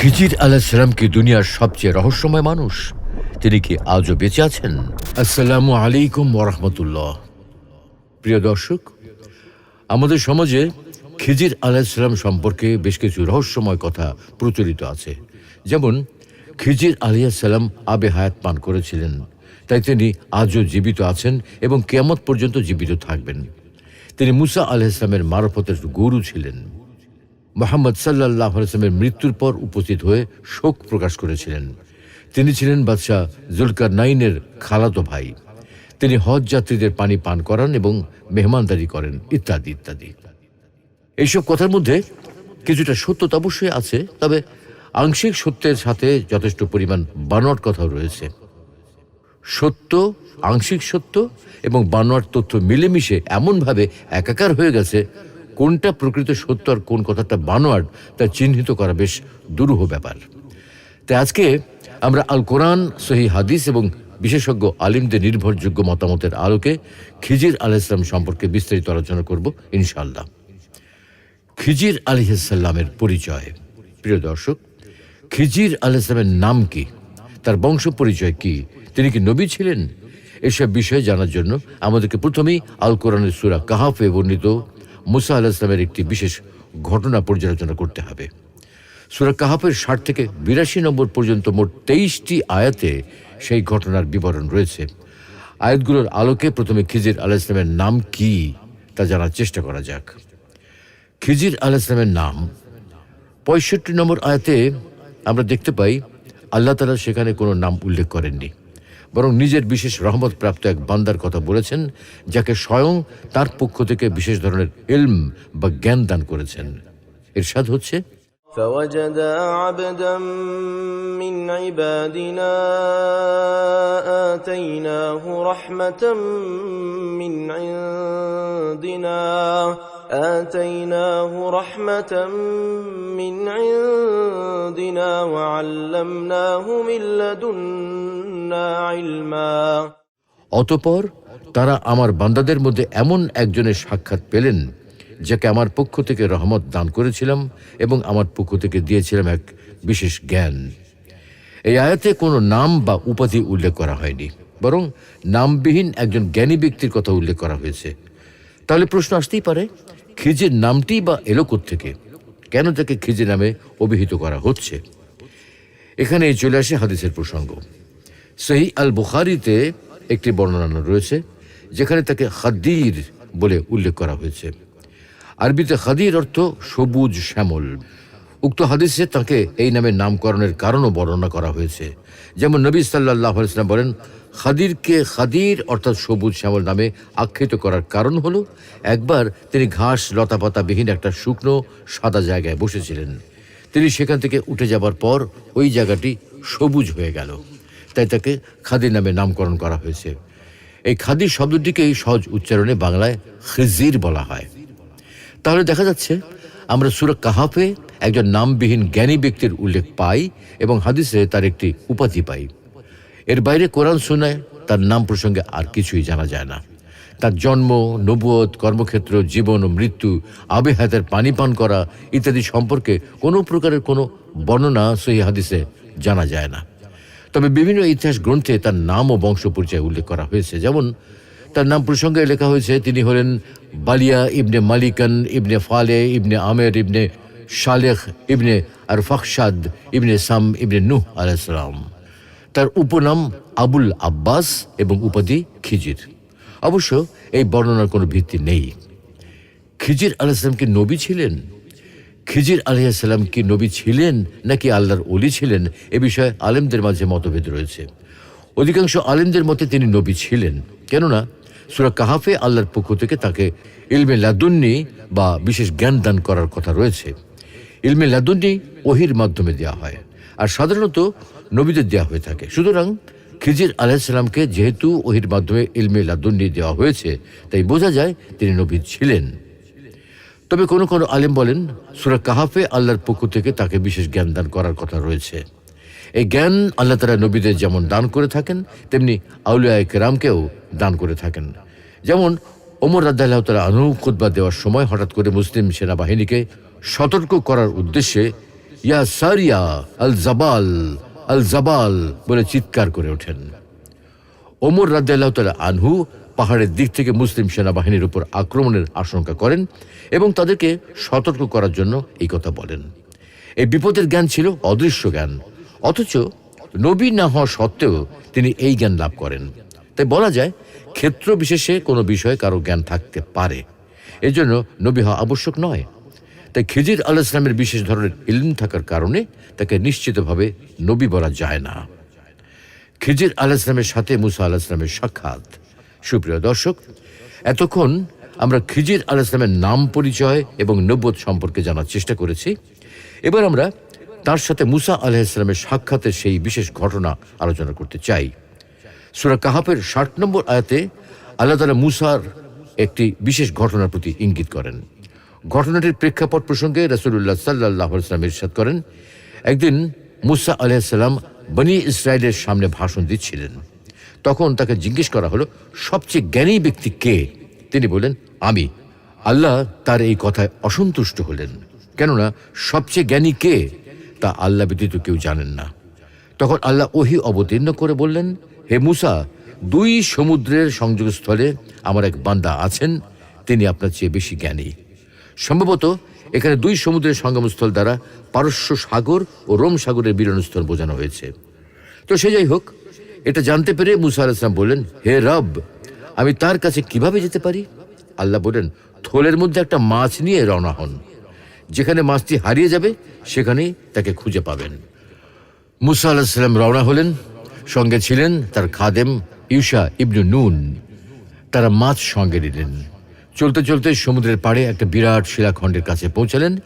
খিজির আলাহিসাল্লাম কি দুনিয়ার সবচেয়ে রহস্যময় মানুষ। তিনি কি আজও বেঁচে আছেন? আসসালামু আলাইকুম ওরহমতুল্লাহ প্রিয় দর্শক, আমাদের সমাজে খিজির আলাহিসাল্লাম সম্পর্কে বেশ কিছু রহস্যময় কথা প্রচলিত আছে। যেমন, খিজির আলিয়াসাল্লাম আবে হায়াত পান করেছিলেন। তাই তিনি আজও জীবিত আছেন এবং কেয়ামত পর্যন্ত জীবিত থাকবেন। তিনি মুসা আলাহিসামের মারফতের গুরু ছিলেন। মোহাম্মদ সাল্লাহ আলসালামের মৃত্যুর পর উপস্থিত হয়ে শোক প্রকাশ করেছিলেন। তিনি ছিলেন বাদশাহ জুলকার নাইনের খালাতো ভাই। তিনি হজ যাত্রীদের পানি পান করান এবং মেহমানদারি করেন, ইত্যাদি ইত্যাদি। এইসব কথার মধ্যে কিছুটা সত্যতা অবশ্যই আছে, তবে আংশিক সত্যের সাথে যথেষ্ট পরিমাণ বানোয়াট কথাও রয়েছে। সত্য, আংশিক সত্য এবং বানোয়ার তথ্য মিলেমিশে এমনভাবে একাকার হয়ে গেছে কোনটা প্রকৃত সত্য আর কোন কথাটা বানোয়ার তা চিহ্নিত করা বেশ দুরূহ ব্যাপার। তাই আজকে আমরা আল কোরআন, সহি হাদিস এবং বিশেষজ্ঞ আলিমদের নির্ভরযোগ্য মতামতের আলোকে খিজির আল ইসলাম সম্পর্কে বিস্তারিত আলোচনা করব ইনশাল্লাহ খিজির আলহিসাল্লামের পরিচয়। প্রিয় দর্শক, খিজির আল ইসলামের নাম কি? তার বংশ পরিচয় কি? তিনি কি নবী ছিলেন? এসব বিষয়ে জানার জন্য আমাদেরকে প্রথমেই আল কোরআনের সুরা কাহাফে বর্ণিত মুসা আল্লাহ ইসলামের একটি বিশেষ ঘটনা পর্যালোচনা করতে হবে। সুরা কাহাফের ষাট থেকে বিরাশি নম্বর পর্যন্ত মোট তেইশটি আয়াতে সেই ঘটনার বিবরণ রয়েছে। আয়াতগুলোর আলোকে প্রথমে খিজির আলাহ ইসলামের নাম কি তা জানার চেষ্টা করা যাক। খিজির আলাহ ইসলামের নাম, পঁয়ষট্টি নম্বর আয়াতে আমরা দেখতে পাই, আল্লাহ তালা সেখানে কোনো নাম উল্লেখ করেননি। বরং নিজের বিশেষ রহমত প্রাপ্ত এক বান্দার কথা বলেছেন যাকে স্বয়ং তার পক্ষ থেকে বিশেষ ধরনের ইলম বা জ্ঞান দান করেছেন এরশাদ হচ্ছে فوجدا عبدا من عبادنا آتيناه رحمة من عندنا آتيناه رحمة من عندنا وعلمناه من لدنا علما অতপর তারা আমার বান্দাদের মধ্যে এমন একজনের সাক্ষাৎ পেলেন, যাকে আমার পক্ষ থেকে রহমত দান করেছিলাম এবং আমার পক্ষ থেকে দিয়েছিলাম এক বিশেষ জ্ঞান। এই আয়াতে কোনো নাম বা উপাধি উল্লেখ করা হয়নি, বরং নামবিহীন একজন জ্ঞানী ব্যক্তির কথা উল্লেখ করা হয়েছে। তাহলে প্রশ্ন আসতেই পারে, খিজির নামটি বা এলো থেকে কেন তাকে খিজির নামে অভিহিত করা হচ্ছে? এখানে চলে আসে হাদিসের প্রসঙ্গ। সহি আল বুখারিতে একটি বর্ণনা রয়েছে, যেখানে তাকে খাদির বলে উল্লেখ করা হয়েছে। আরবিতে খাদির অর্থ সবুজ শ্যামল। উক্ত হাদিসে তাকে এই নামে নামকরণের কারণও বর্ণনা করা হয়েছে। যেমন নবী সাল্লাহ ইসলাম বলেন, খাদিরকে খাদির অর্থাৎ সবুজ শ্যামল নামে আখ্যায়িত করার কারণ হলো, একবার তিনি ঘাস লতাপাতাবিহীন একটা শুকনো সাদা জায়গায় বসেছিলেন। তিনি সেখান থেকে উঠে যাবার পর ওই জায়গাটি সবুজ হয়ে গেল। তাই তাকে খাদির নামে নামকরণ করা হয়েছে। এই খাদির শব্দটিকেই সহজ উচ্চারণে বাংলায় খিজির বলা হয়। তাহলে দেখা যাচ্ছে, আমরা সুরা কাহাফে একজন নামবিহীন জ্ঞানী ব্যক্তির উল্লেখ পাই এবং হাদিসে তার একটি উপাধি পাই। এর বাইরে কোরআন শুনে তার নাম প্রসঙ্গে আর কিছুই জানা যায় না। তার জন্ম, নবুয়ত, কর্মক্ষেত্র, জীবন ও মৃত্যু, আবে হাতের পানি পান করা ইত্যাদি সম্পর্কে কোনো প্রকারের কোনো বর্ণনা সহি হাদিসে জানা যায় না। তবে বিভিন্ন ইতিহাস গ্রন্থে তার নাম ও বংশ পরিচয় উল্লেখ করা হয়েছে। যেমন তার নাম প্রসঙ্গে লেখা হয়েছে, তিনি হলেন বালিয়া ইবনে মালিকান, ইবনে ফালে, ইবনে আমের, ইবনে শালেখ, ইবনে আর ফখসাদ ইবনে সাম, ইবনে নুহ আলাইসালাম তার উপনাম আবুল আব্বাস এবং উপাধি খিজির। অবশ্য এই বর্ণনার কোনো ভিত্তি নেই। খিজির আলাইসালাম কি নবী ছিলেন? খিজির আলিয়াসাল্লাম কি নবী ছিলেন নাকি আল্লাহর অলি ছিলেন? এ বিষয়ে আলেমদের মাঝে মতভেদ রয়েছে। অধিকাংশ আলেমদের মতে তিনি নবী ছিলেন। কেননা, সুরা কাহাফে আল্লাহর পক্ষ থেকে তাকে ইলমে লাদুন্নি বা বিশেষ জ্ঞান দান করার কথা রয়েছে। ইলমে লাদুন্নি ওহির মাধ্যমে দেওয়া হয়। আর সাধারণত নবীদের দেওয়া হয়ে থাকে। সুতরাং খিজির আলাহিসাল্লামকে যেহেতু ওহির মাধ্যমে ইলমে লাদুন্নি দেওয়া হয়েছে, তাই বোঝা যায় তিনি নবী ছিলেন। তবে কোনো কোনো আলেম বলেন, সুরা কাহাফে আল্লাহর পক্ষ থেকে তাকে বিশেষ জ্ঞান দান করার কথা রয়েছে। এই জ্ঞান আল্লাহ তারা নবীদের যেমন দান করে থাকেন, তেমনি আউলিয়া কেরামকেও দান করে থাকেন। যেমন ওমর রাদ্দাহ তালা আনু খুদ্া দেওয়ার সময় হঠাৎ করে মুসলিম সেনাবাহিনীকে সতর্ক করার উদ্দেশ্যে ইয়া সারিয়া আল জাবাল আল জাবাল বলে চিৎকার করে ওঠেন। ওমর রাদ্দাল্লাহ তালা আনহু পাহাড়ের দিক থেকে মুসলিম সেনাবাহিনীর উপর আক্রমণের আশঙ্কা করেন এবং তাদেরকে সতর্ক করার জন্য এই কথা বলেন। এই বিপদের জ্ঞান ছিল অদৃশ্য জ্ঞান। অথচ নবী না হওয়া সত্ত্বেও তিনি এই জ্ঞান লাভ করেন। তাই বলা যায়, ক্ষেত্র বিশেষে কোনো বিষয়ে কারও জ্ঞান থাকতে পারে। এজন্য নবী হওয়া আবশ্যক নয়। তাই খিজির আল ইসলামের বিশেষ ধরনের ইলম থাকার কারণে তাকে নিশ্চিতভাবে নবী বলা যায় না। খিজির আল ইসলামের সাথে মুসা আল ইসলামের সাক্ষাৎ। সুপ্রিয় দর্শক, এতক্ষণ আমরা খিজির আল ইসলামের নাম পরিচয় এবং নব্বত সম্পর্কে জানার চেষ্টা করেছি। এবার আমরা তার সাথে মুসা আলাহ ইসলামের সাক্ষাতের সেই বিশেষ ঘটনা আলোচনা করতে চাই। সুরা কাহাফের ষাট নম্বর আয়াতে আল্লাহ তালা মুসার একটি বিশেষ ঘটনার প্রতি ইঙ্গিত করেন। ঘটনাটির প্রেক্ষাপট প্রসঙ্গে রসুল্লাহ সাল্লাহ ইসলাম ইরশাদ করেন, একদিন মুসা আলাইসাল্লাম বনি ইসরায়েলের সামনে ভাষণ দিচ্ছিলেন। তখন তাকে জিজ্ঞেস করা হলো, সবচেয়ে জ্ঞানী ব্যক্তি কে? তিনি বলেন আমি। আল্লাহ তার এই কথায় অসন্তুষ্ট হলেন। কেননা, সবচেয়ে জ্ঞানী কে? তা আল্লাহ ব্যতীত কেউ জানেন না। তখন আল্লাহ ওহি অবতীর্ণ করে বললেন, হে মুসা, দুই সমুদ্রের সংযোগস্থলে আমার এক বান্দা আছেন, তিনি আপনার চেয়ে বেশি জ্ঞানী। সম্ভবত এখানে দুই সমুদ্রের সঙ্গমস্থল দ্বারা পারস্য সাগর ও রোম সাগরের মিলনস্থল বোঝানো হয়েছে। তো সে যাই হোক এটা জানতে পেরে মুসা আলাইসলাম বললেন, হে রব, আমি তার কাছে কীভাবে যেতে পারি? আল্লাহ বললেন, থলের মধ্যে একটা মাছ নিয়ে রওনা হন। যেখানে মাছটি হারিয়ে যাবে, সেখানেই তাকে খুঁজে পাবেন। মুসা আলাহিসাল্লাম রওনা হলেন, সঙ্গে ছিলেন তার খাদেম ইউসা ইবনু নুন। তারা মাছ সঙ্গে নিলেন। চলতে চলতে সমুদ্রের পাড়ে একটা বিরাট শিলাখণ্ডের কাছে পৌঁছালেন।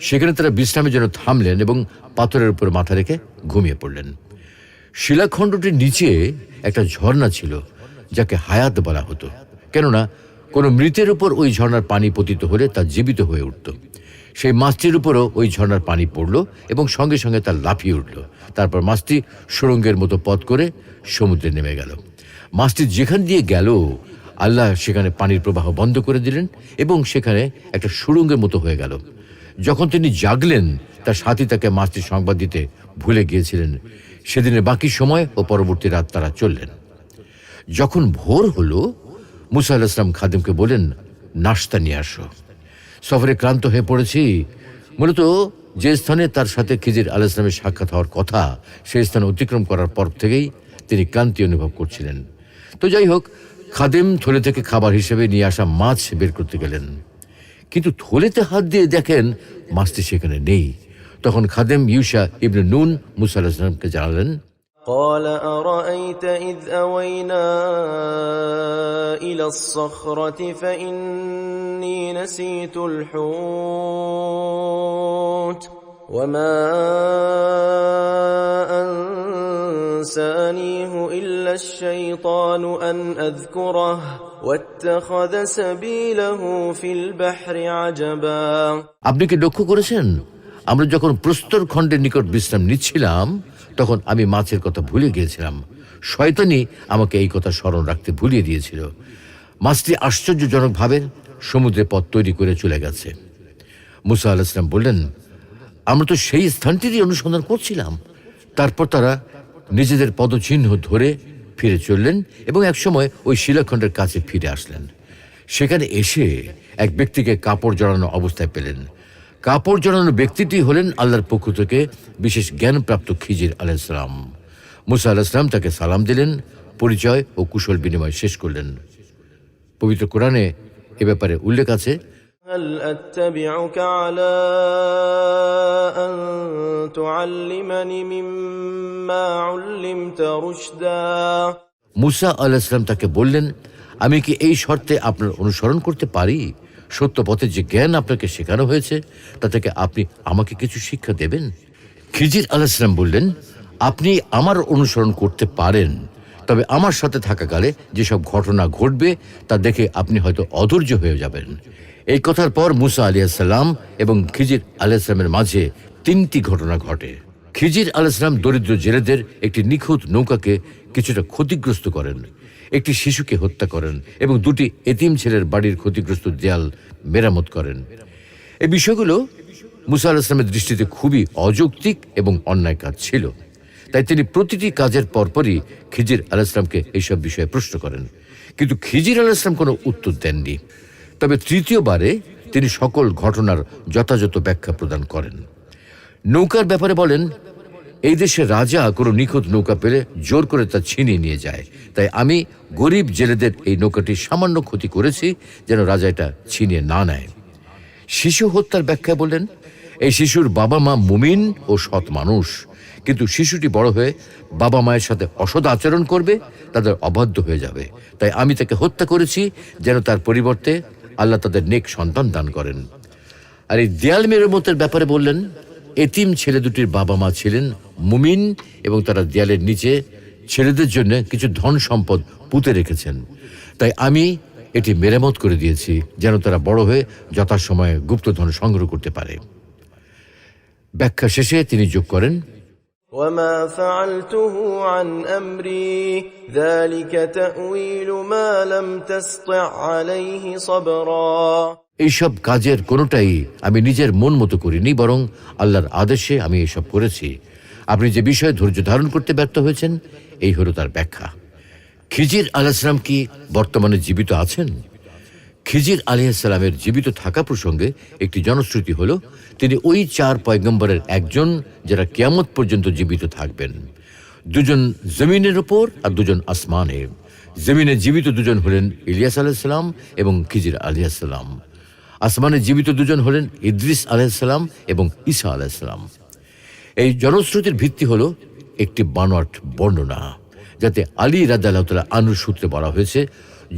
সেখানে তারা বিশ্রামের জন্য থামলেন এবং পাথরের উপর মাথা রেখে ঘুমিয়ে পড়লেন। শিলাখণ্ডটির নিচে একটা ঝর্ণা ছিল, যাকে হায়াত বলা হতো। কেননা, কোনো মৃতের উপর ওই ঝর্ণার পানি পতিত হলে তা জীবিত হয়ে উঠত। সেই মাছটির উপরও ওই ঝর্ণার পানি পড়ল এবং সঙ্গে সঙ্গে তার লাফিয়ে উঠল। তারপর মাছটি সুড়ঙ্গের মতো পথ করে সমুদ্রে নেমে গেল। মাছটি যেখান দিয়ে গেল, আল্লাহ সেখানে পানির প্রবাহ বন্ধ করে দিলেন এবং সেখানে একটা সুড়ঙ্গের মতো হয়ে গেল। যখন তিনি জাগলেন, তার সাথী তাকে মাছটির সংবাদ দিতে ভুলে গিয়েছিলেন। সেদিনের বাকি সময় ও পরবর্তী রাত তারা চললেন। যখন ভোর হলো, মুসা ইসলাম খাদিমকে বলেন নাস্তা নিয়ে আসো। সফরে ক্লান্ত হয়ে পড়েছি। মূলত যে স্থানে তার সাথে খিজির আল ইসলামের সাক্ষাৎ হওয়ার কথা, সেই স্থান অতিক্রম করার পর থেকেই তিনি ক্লান্তি অনুভব করছিলেন। তো যাই হোক, খাদেম থলে থেকে খাবার হিসেবে নিয়ে আসা মাছ বের করতে গেলেন। কিন্তু থলেতে হাত দিয়ে দেখেন, মাছটি সেখানে নেই। তখন খাদেম ইউসা ইবনে নুন মুসা আল্লাহ ইসলামকে জানালেন قال أرأيت إذ أوينا إلى الصخرة فإني نسيت الحوت وما أنسانيه إلا الشيطان أن أذكره واتخذ سبيله في البحر عجبا আপনি কি লক্ষ্য করেছেন আমরা যখন প্রস্তর খণ্ডের নিকট বিশ্রাম নিচ্ছিলাম, তখন আমি মাছের কথা ভুলে গিয়েছিলাম। শয়তানি আমাকে এই কথা স্মরণ রাখতে ভুলিয়ে দিয়েছিল। মাছটি আশ্চর্যজনকভাবে সমুদ্রে পথ তৈরি করে চলে গেছে। মুসা আল ইসলাম বললেন, আমরা তো সেই স্থানটিরই অনুসন্ধান করছিলাম। তারপর তারা নিজেদের পদচিহ্ন ধরে ফিরে চললেন এবং একসময় ওই শিলাখণ্ডের কাছে ফিরে আসলেন। সেখানে এসে এক ব্যক্তিকে কাপড় জড়ানো অবস্থায় পেলেন। কাপড় জড়ানো ব্যক্তিটি হলেন আল্লাহর পক্ষ থেকে বিশেষ জ্ঞানপ্রাপ্ত খিজির আলাইসালাম মুসা আলাহিসাম তাকে সালাম দিলেন পরিচয় ও কুশল বিনিময় শেষ করলেন পবিত্র কোরআনে এ ব্যাপারে উল্লেখ আছে هل أتبعك على أن تعلمني مما علمت رشدا মুসা আলাহিসাম তাকে বললেন আমি কি এই শর্তে আপনার অনুসরণ করতে পারি সত্য পথে যে জ্ঞান আপনাকে শেখানো হয়েছে, তা থেকে আপনি আমাকে কিছু শিক্ষা দেবেন? খিজির আলাহিসাম বললেন, আপনি আমার অনুসরণ করতে পারেন, তবে আমার সাথে থাকাকালে যেসব ঘটনা ঘটবে, তা দেখে আপনি হয়তো অধৈর্য হয়ে যাবেন। এই কথার পর মুসা আলিয়াল্লাম এবং খিজির আলাইসালামের মাঝে তিনটি ঘটনা ঘটে। খিজির আলাইসালাম দরিদ্র জেলেদের একটি নিখুঁত নৌকাকে কিছুটা ক্ষতিগ্রস্ত করেন। একটি শিশুকে হত্যা করেন এবং দুটি এতিম ছেলের বাড়ির ক্ষতিগ্রস্ত দেয়াল মেরামত করেন। এই বিষয়গুলো মুসা আল ইসলামের দৃষ্টিতে খুবই অযৌক্তিক এবং অন্যায় কাজ ছিল। তাই তিনি প্রতিটি কাজের পরপরই খিজির আল ইসলামকে এইসব বিষয়ে প্রশ্ন করেন। কিন্তু খিজির আল ইসলাম কোনো উত্তর দেননি। তবে তৃতীয়বারে তিনি সকল ঘটনার যথাযথ ব্যাখ্যা প্রদান করেন। নৌকার ব্যাপারে বলেন এই দেশে রাজা কোনো নিখুঁত নৌকা পেলে জোর করে তা ছিনিয়ে নিয়ে যায়। তাই আমি গরিব জেলেদের এই নৌকাটি সামান্য ক্ষতি করেছি যেন রাজা এটা ছিনিয়ে না নেয়। শিশু হত্যার ব্যাখ্যা বললেন, এই শিশুর বাবা মা মুমিন ও সৎ মানুষ। কিন্তু শিশুটি বড় হয়ে বাবা মায়ের সাথে অসদ আচরণ করবে, তাদের অবাধ্য হয়ে যাবে। তাই আমি তাকে হত্যা করেছি যেন তার পরিবর্তে আল্লাহ তাদের নেক সন্তান দান করেন। আর এই দেয়াল মেরামতের ব্যাপারে বললেন এতিম ছেলে দুটির বাবা মা ছিলেন মুমিন এবং তারা দেয়ালের নিচে ছেলেদের জন্য কিছু ধন সম্পদ পুঁতে রেখেছেন তাই আমি এটি মেরামত করে দিয়েছি যেন তারা বড় হয়ে যথাসময়ে গুপ্তধন সংগ্রহ করতে পারে ব্যাখ্যা শেষে তিনি যোগ করেন وما فعلته عن امري ذلك تاويل ما لم تسطع عليه صبرا এইসব কাজের কোনোটাই আমি নিজের মন মতো করিনি, বরং আল্লাহর আদেশে আমি এসব করেছি। আপনি যে বিষয়ে ধৈর্য ধারণ করতে ব্যর্থ হয়েছেন, এই হলো তার ব্যাখ্যা। খিজির আলাইসালাম কি বর্তমানে জীবিত আছেন? খিজির আলিয়াসাল্লামের জীবিত থাকা প্রসঙ্গে একটি জনশ্রুতি হল, তিনি ওই চার পয়গম্বরের একজন যারা কিয়ামত পর্যন্ত জীবিত থাকবেন। দুজন জমিনের ওপর আর দুজন আসমানে। জমিনে জীবিত দুজন হলেন ইলিয়াস আলাইসাল্লাম এবং খিজির আলিয়াসাল্লাম আসমানে জীবিত দুজন হলেন ইদ্রিস আলাইসাল্লাম এবং ঈসা আলাইসাল্লাম এই জনশ্রুতির ভিত্তি হলো একটি বানোয়াট বর্ণনা, যাতে আলী রাদাল্লাহ তালা আনুর সূত্রে বলা হয়েছে,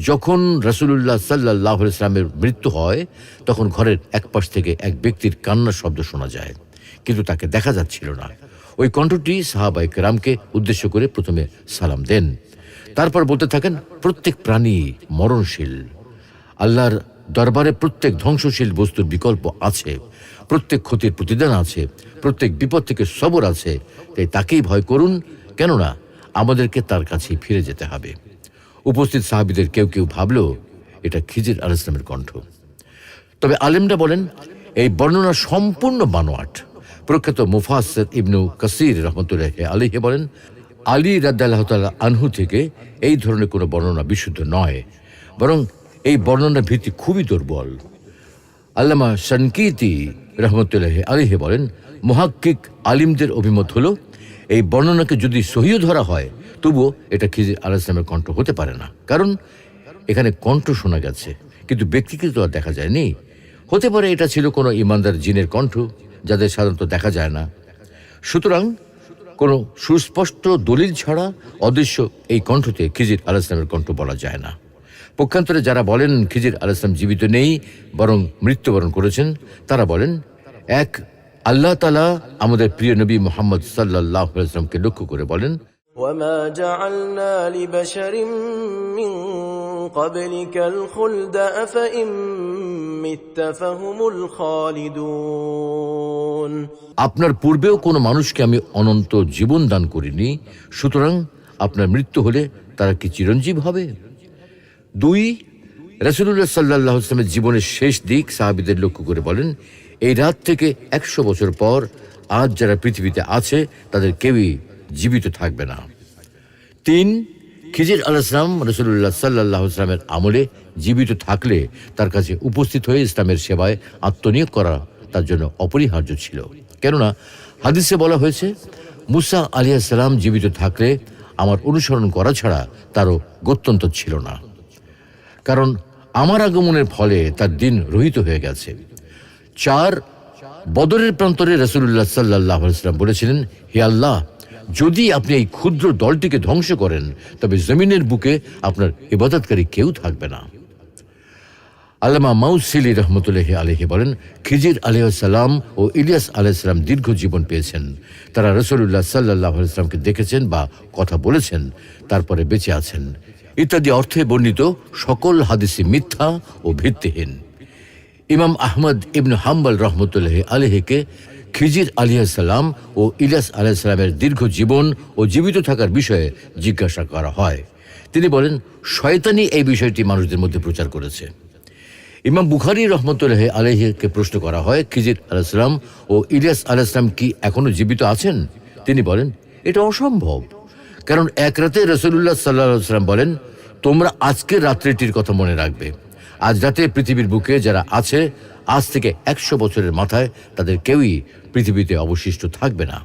যখন রসুল্লাহ সাল্লাহ ইসলামের মৃত্যু হয়, তখন ঘরের এক পাশ থেকে এক ব্যক্তির কান্নার শব্দ শোনা যায়, কিন্তু তাকে দেখা যাচ্ছিল না। ওই কণ্ঠটি সাহাবাই রামকে উদ্দেশ্য করে প্রথমে সালাম দেন। তারপর বলতে থাকেন, প্রত্যেক প্রাণী মরণশীল। আল্লাহর দরবারে প্রত্যেক ধ্বংসশীল বস্তুর বিকল্প আছে, প্রত্যেক ক্ষতির প্রতিদান আছে, প্রত্যেক বিপদ থেকে সবর আছে। তাই তাকেই ভয় করুন, কেননা আমাদেরকে তার কাছে ফিরে যেতে হবে। উপস্থিত সাহাবিদের কেউ কেউ ভাবল, এটা খিজির আল ইসলামের কণ্ঠ। তবে আলেমরা বলেন, এই বর্ণনা সম্পূর্ণ বানোয়াট। প্রখ্যাত মুফাসের ইবনু কাসির রহমতুল্লাহ আলিহে বলেন, আলী তাল্লাহ আনহু থেকে এই ধরনের কোনো বর্ণনা বিশুদ্ধ নয়, বরং এই বর্ণনার ভিত্তি খুবই দুর্বল। আল্লামা শানকিতি রহমতুল্লাহ আলিহে বলেন, মহাক্কিক আলিমদের অভিমত হলো, এই বর্ণনাকে যদি সহিও ধরা হয়, তবুও এটা খিজির আল ইসলামের কণ্ঠ হতে পারে না। কারণ এখানে কণ্ঠ শোনা গেছে, কিন্তু ব্যক্তিকে তো আর দেখা যায়নি। হতে পারে এটা ছিল কোনো ইমানদার জিনের কণ্ঠ, যাদের সাধারণত দেখা যায় না। সুতরাং কোনো সুস্পষ্ট দলিল ছাড়া অদৃশ্য এই কণ্ঠতে খিজির আল ইসলামের কণ্ঠ বলা যায় না। পক্ষান্তরে যারা বলেন খিজির আল ইসলাম জীবিত নেই বরং মৃত্যুবরণ করেছেন তারা বলেন এক আল্লাহ তালা আমাদের প্রিয় নবী মোহাম্মদ সাল্লাহ ইসলামকে লক্ষ্য করে বলেন وما جعلنا لبشر من قبلك الخلد افان مت فهم الخالدون আপনার পূর্বেও কোনো মানুষকে আমি অনন্ত জীবন দান করিনি সুতরাং আপনার মৃত্যু হলে তারা কি চিরঞ্জীব হবে দুই রসুল্লাহ সাল্লাহ ইসলামের জীবনের শেষ দিক সাহাবিদের লক্ষ্য করে বলেন, এই রাত থেকে একশো বছর পর আজ যারা পৃথিবীতে আছে, তাদের কেউই জীবিত থাকবে না। তিন, খিজির আল ইসলাম রসুল্লাহ সাল্লাহ ইসলামের আমলে জীবিত থাকলে তার কাছে উপস্থিত হয়ে ইসলামের সেবায় আত্মনিয়োগ করা তার জন্য অপরিহার্য ছিল। কেননা, হাদিসে বলা হয়েছে, মুসা আলিয়া সালাম জীবিত থাকলে আমার অনুসরণ করা ছাড়া তারও গত্যন্তর ছিল না। কারণ আমার আগমনের ফলে তার দিন রহিত হয়ে গেছে। চার বদরের প্রান্তরে রসুল্লাহ সাল্লাহ ইসলাম বলেছিলেন, হে আল্লাহ, যদি আপনি এই ক্ষুদ্র দলটিকে ধ্বংস করেন, তবে জমিনের বুকে আপনার ইবাদতকারী কেউ থাকবে না। আল্লামা মাউসিলি রহমতুল্লাহ আলহি বলেন, খিজির আলহাম ও ইলিয়াস আলাইসালাম দীর্ঘ জীবন পেয়েছেন। তারা রসুল্লাহ সাল্লাহ ইসলামকে দেখেছেন বা কথা বলেছেন, তারপরে বেঁচে আছেন। ইত্যাদি অর্থে বর্ণিত সকল হাদিসি মিথ্যা ও ভিত্তিহীন। ইমাম আহমদ ইবন হাম্বল রহমতুল্লাহ আলহিকে খিজির আলিয়াসাল্লাম ও ইলিয়াস আলাইসাল্লামের দীর্ঘ জীবন ও জীবিত থাকার বিষয়ে জিজ্ঞাসা করা হয়। তিনি বলেন শয়তানি এই বিষয়টি মানুষদের মধ্যে প্রচার করেছে। ইমাম বুখারি রহমতুল্লাহ আলহকে প্রশ্ন করা হয়, খিজির আলাইসালাম ও ইলিয়াস আলাইসলাম কি এখনও জীবিত আছেন? তিনি বলেন, এটা অসম্ভব। কারণ এক রাতে রসুল্লাহ সাল্লাহ সাল্লাম বলেন, তোমরা আজকের রাত্রিটির কথা মনে রাখবে। আজ রাতে পৃথিবীর বুকে যারা আছে, আজ থেকে একশো বছরের মাথায় তাদের কেউই পৃথিবীতে অবশিষ্ট থাকবে না।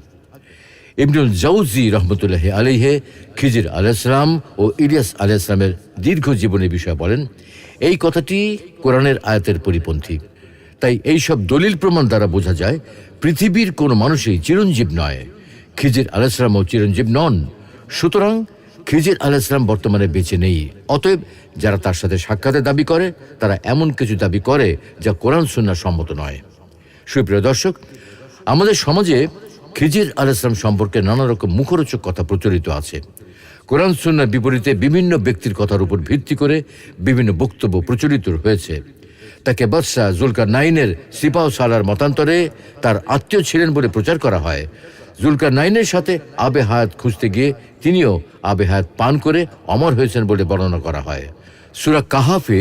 ইবনুল জাউজি রহমতুল্লাহ আলিহে খিজির আলাইসলাম ও ইলিয়াস আলাইসলামের দীর্ঘ জীবনের বিষয়ে বলেন, এই কথাটি কোরআনের আয়াতের পরিপন্থী। তাই এই সব দলিল প্রমাণ দ্বারা বোঝা যায়, পৃথিবীর কোনো মানুষই চিরঞ্জীব নয়। খিজির আলাইসলামও চিরঞ্জীব নন। সুতরাং খিজির আলাইসলাম বর্তমানে বেঁচে নেই। অতএব যারা তার সাথে সাক্ষাতের দাবি করে, তারা এমন কিছু দাবি করে যা কোরআন সুন্না সম্মত নয়। সুপ্রিয় দর্শক, আমাদের সমাজে খিজির আল ইসলাম সম্পর্কে নানা রকম মুখরোচক কথা প্রচলিত আছে। কোরআন সুন্নার বিপরীতে বিভিন্ন ব্যক্তির কথার উপর ভিত্তি করে বিভিন্ন বক্তব্য প্রচলিত হয়েছে। তাকে বাদশাহ জুলকার নাইনের সিপাহ সালার মতান্তরে তার আত্মীয় ছিলেন বলে প্রচার করা হয়। জুলকার নাইনের সাথে আবে হায়াত খুঁজতে গিয়ে তিনিও আবে হায়াত পান করে অমর হয়েছেন বলে বর্ণনা করা হয়। সুরা কাহাফে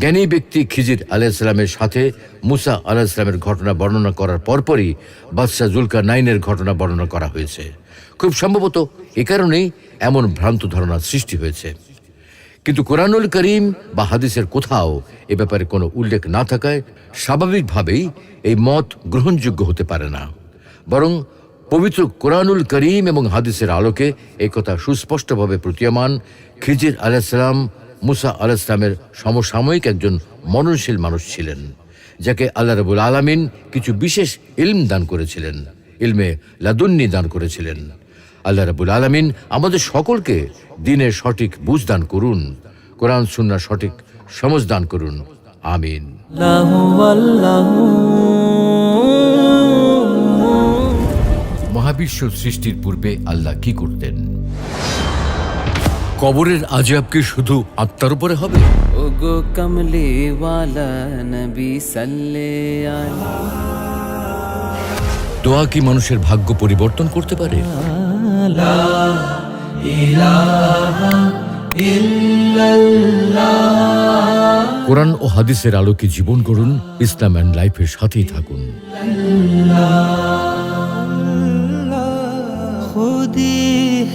জ্ঞানী ব্যক্তি খিজির আলাইসালামের সাথে মুসা আলাইসালামের ঘটনা বর্ণনা করার পরপরই বাদশাহ জুলকার নাইনের ঘটনা বর্ণনা করা হয়েছে। খুব সম্ভবত এ কারণেই এমন ভ্রান্ত ধারণার সৃষ্টি হয়েছে। কিন্তু কোরআনুল করিম বা হাদিসের কোথাও এ ব্যাপারে কোনো উল্লেখ না থাকায় স্বাভাবিকভাবেই এই মত গ্রহণযোগ্য হতে পারে না। বরং পবিত্র কোরআনুল করিম এবং হাদিসের আলোকে এই কথা সুস্পষ্টভাবে প্রতীয়মান। খিজির আলাইসালাম মুসা আলাইসলামের সমসাময়িক একজন মননশীল মানুষ ছিলেন, যাকে আল্লাহ রবুল আলমিন কিছু বিশেষ ইলম দান করেছিলেন, ইলমে লাদুন্নি দান করেছিলেন। আল্লাহ রাবুল আলমিন আমাদের সকলকে দিনের সঠিক বুঝ দান করুন, কোরআন, সুন্নার সঠিক সমজ দান করুন। আমিন। মহাবিশ্ব সৃষ্টির পূর্বে আল্লাহ কি করতেন? কবরের আজাব কি শুধু আত্মার উপরে হবে? ওগো কমলে ওয়ালা নবী সাল্লে আলা। দোয়া কি মানুষের ভাগ্য পরিবর্তন করতে পারে? কোরআন ও হাদিসের আলোকে জীবন করুন ইসলাম অ্যান্ড লাইফের সাথেই থাকুন।